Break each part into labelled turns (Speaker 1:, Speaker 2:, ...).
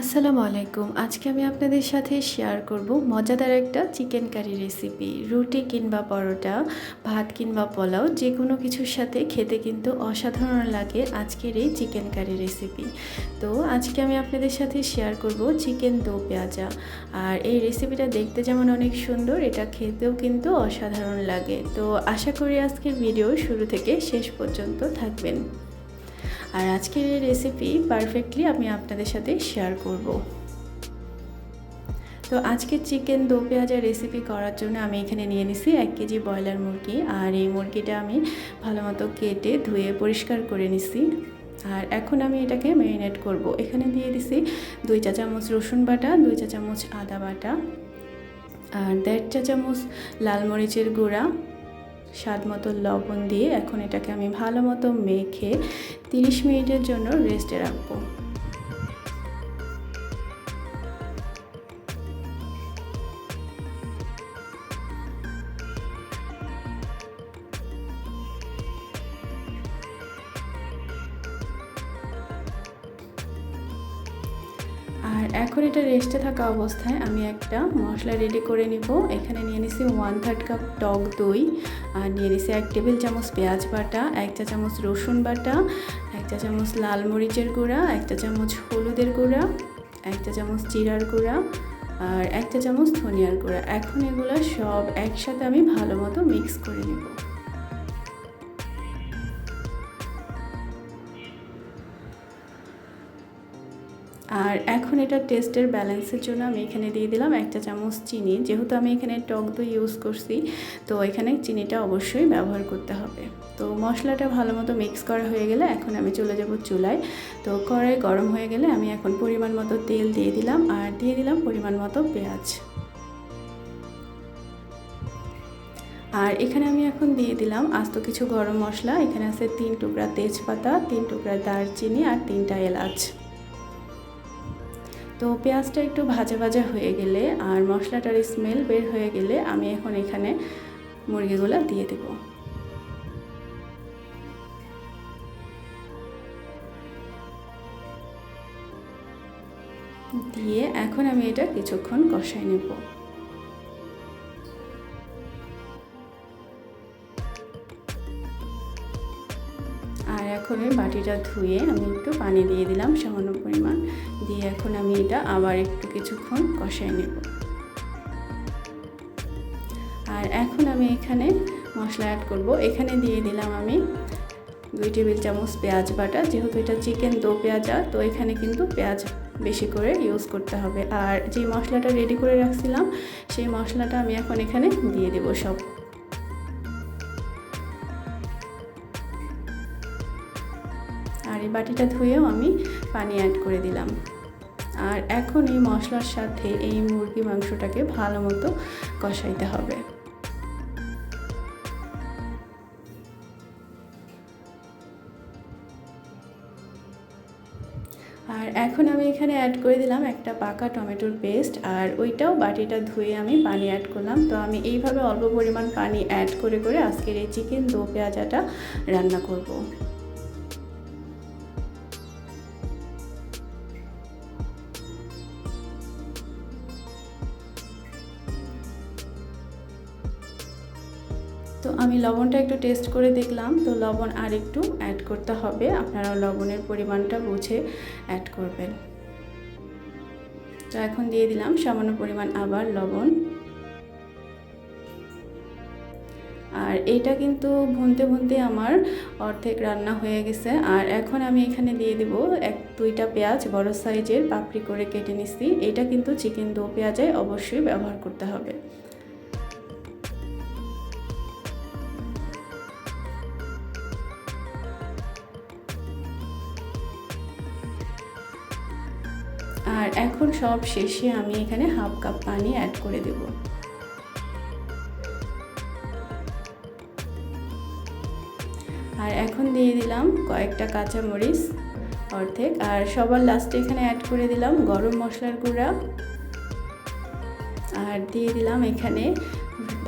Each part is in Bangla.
Speaker 1: আসসালামু আলাইকুম। আজকে আমি আপনাদের সাথে শেয়ার করব মজাদার একটা চিকেন কারি রেসিপি রুটি কিংবা পরোটা, ভাত কিংবা পোলাও যে কোনো কিছুর সাথে খেতে কিন্তু অসাধারণ লাগে আজকের এই চিকেন কারি রেসিপি তো আজকে আমি আপনাদের সাথে শেয়ার করব চিকেন দো পেঁয়াজা। আর এই রেসিপিটা দেখতে যেমন অনেক সুন্দর, এটা খেতেও কিন্তু অসাধারণ লাগে। তো আশা করি আজকের ভিডিও শুরু থেকে শেষ পর্যন্ত থাকবেন। আর আজকের এই রেসিপি পারফেক্টলি আমি আপনাদের সাথে শেয়ার করব। তো আজকে চিকেন দো পেঁয়াজের রেসিপি করার জন্য আমি এখানে নিয়ে নিছি এক কেজি ব্রয়লার মুরগি। আর এই মুরগিটা আমি ভালো মতো কেটে ধুয়ে পরিষ্কার করে নিছি। আর এখন আমি এটাকে ম্যারিনেট করব। এখানে দিয়ে দিছি দুই চা চামচ রসুন বাটা, দুই চা চামচ আদা বাটা, আর দেড় চা চামচ লাল মরিচের গুঁড়া স্বাদ মতো লবণ দিয়ে এখন এটাকে আমি ভালো মতো মেখে তিরিশ মিনিটের জন্য রেস্টে রাখব। আর এখন এটা রেস্টে থাকা অবস্থায় আমি একটা মশলা রেডি করে নিব। এখানে নিয়ে নিছি ওয়ান থার্ড কাপ টক দই, আর নিয়ে নিছি এক টেবিল চামচ পেঁয়াজ বাটা, এক চা চামচ রসুন বাটা, এক চা চামচ লাল মরিচের গুঁড়া, এক চা চামচ হলুদের গুঁড়া, এক চা চামচ জিরার গুঁড়া, আর এক চা চামচ ধনিয়ার গুঁড়া। এখন এগুলো সব একসাথে আমি ভালো মতো মিক্স করে নেব। আর এখন এটা টেস্টের ব্যালেন্সের জন্য আমি এখানে দিয়ে দিলাম একটা চামচ চিনি। যেহেতু আমি এখানে টক দই ইউজ করছি, তো এখানে চিনিটা অবশ্যই ব্যবহার করতে হবে। তো মশলাটা ভালো মতো মিক্স করা হয়ে গেলে এখন আমি চলে যাব চুলায়। তো কড়াই গরম হয়ে গেলে আমি এখন পরিমাণ মতো তেল দিয়ে দিলাম আর দিয়ে দিলাম পরিমাণ মতো পেঁয়াজ। আর এখানে আমি এখন দিয়ে দিলাম আস্ত কিছু গরম মশলা। এখানে আছে তিন টুকরা তেজপাতা, তিন টুকরা দারচিনি আর তিনটা এলাচ। তো পেঁয়াজটা একটু ভাজা ভাজা হয়ে গেলে আর মশলাটার স্মেল বের হয়ে গেলে আমি এখন এখানে মুরগিগুলো দিয়ে দেব। দিয়ে এখন আমি এটা কিছুক্ষণ কষাই নেব। আর এখন এই বাটিটা ধুয়ে আমি একটু পানি দিয়ে দিলাম সামান্য পরিমাণ। দিয়ে এখন আমি এটা আবার একটু কিছুক্ষণ কষাই নেব। আর এখন আমি এখানে মশলা অ্যাড করব। এখানে দিয়ে দিলাম আমি দুই টেবিল চামচ পেঁয়াজ বাটা। যেহেতু এটা চিকেন দো পেঁয়াজা তো এখানে কিন্তু পেঁয়াজ বেশি করে ইউজ করতে হবে। আর যে মশলাটা রেডি করে রাখছিলাম, সেই মশলাটা আমি এখন এখানে দিয়ে দেবো সব। আর এই বাটিটা ধুয়েও আমি পানি অ্যাড করে দিলাম। আর এখন এই মশলার সাথে এই মুরগি মাংসটাকে ভালো মতো কষাইতে হবে। আর এখন আমি এখানে অ্যাড করে দিলাম একটা পাকা টমেটোর পেস্ট আর ওইটাও বাটিটা ধুয়ে আমি পানি অ্যাড করলাম। তো আমি এইভাবে অল্প পরিমাণ পানি অ্যাড করে করে আজকের এই চিকেন দো পেঁয়াজাটা রান্না করব। তো আমি লবণটা একটু টেস্ট করে দেখলাম, তো লবণ আর একটু অ্যাড করতে হবে। আপনারা লবণের পরিমাণটা বুঝে অ্যাড করবেন। তো এখন দিয়ে দিলাম সামান্য পরিমাণ আবার লবণ। আর এটা কিন্তু ভুনতে ভুনতে আমার অর্ধেক রান্না হয়ে গেছে। আর এখন আমি এখানে দিয়ে দিব এক দুইটা পেঁয়াজ, বড় সাইজের পাপড়ি করে কেটে নিচ্ছি। এটা কিন্তু চিকেন দো পেঁয়াজে অবশ্যই ব্যবহার করতে হবে। আর এখন সব শেষে আমি এখানে হাফ কাপ পানি অ্যাড করে দেব। আর এখন দিয়ে দিলাম কয়েকটা কাঁচামরিচ অর্ধেক। আর সবার লাস্টে এখানে অ্যাড করে দিলাম গরম মশলার গুঁড়া। আর দিয়ে দিলাম এখানে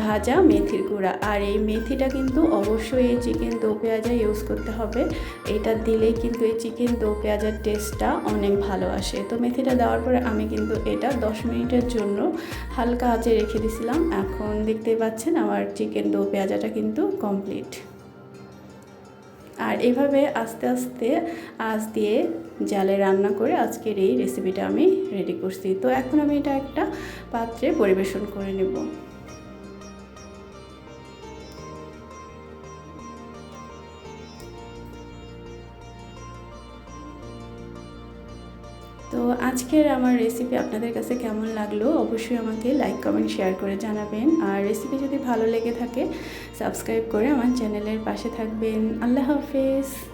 Speaker 1: ভাজা মেথির গুঁড়া। আর এই মেথিটা কিন্তু অবশ্যই এই চিকেন দো পেঁয়াজা ইউজ করতে হবে। এটা দিলেই কিন্তু এই চিকেন দো পেঁয়াজার টেস্টটা অনেক ভালো আসে। তো মেথিটা দেওয়ার পরে আমি কিন্তু এটা দশ মিনিটের জন্য হালকা আঁচে রেখে দিছিলাম। এখন দেখতেই পাচ্ছেন আমার চিকেন দো পেঁয়াজাটা কিন্তু কমপ্লিট আর এভাবে আস্তে আস্তে আঁচ দিয়ে জালে রান্না করে আজকের এই রেসিপিটা আমি রেডি করছি। তো এখন আমি এটা একটা পাত্রে পরিবেশন করে নেব। আজকের আমার রেসিপি আপনাদের কাছে কেমন লাগল অবশ্যই আমাকে লাইক কমেন্ট শেয়ার করে জানাবেন। আর রেসিপি যদি ভালো লেগে থাকে সাবস্ক্রাইব করে আমার চ্যানেলের পাশে থাকবেন। আল্লাহ হাফেজ।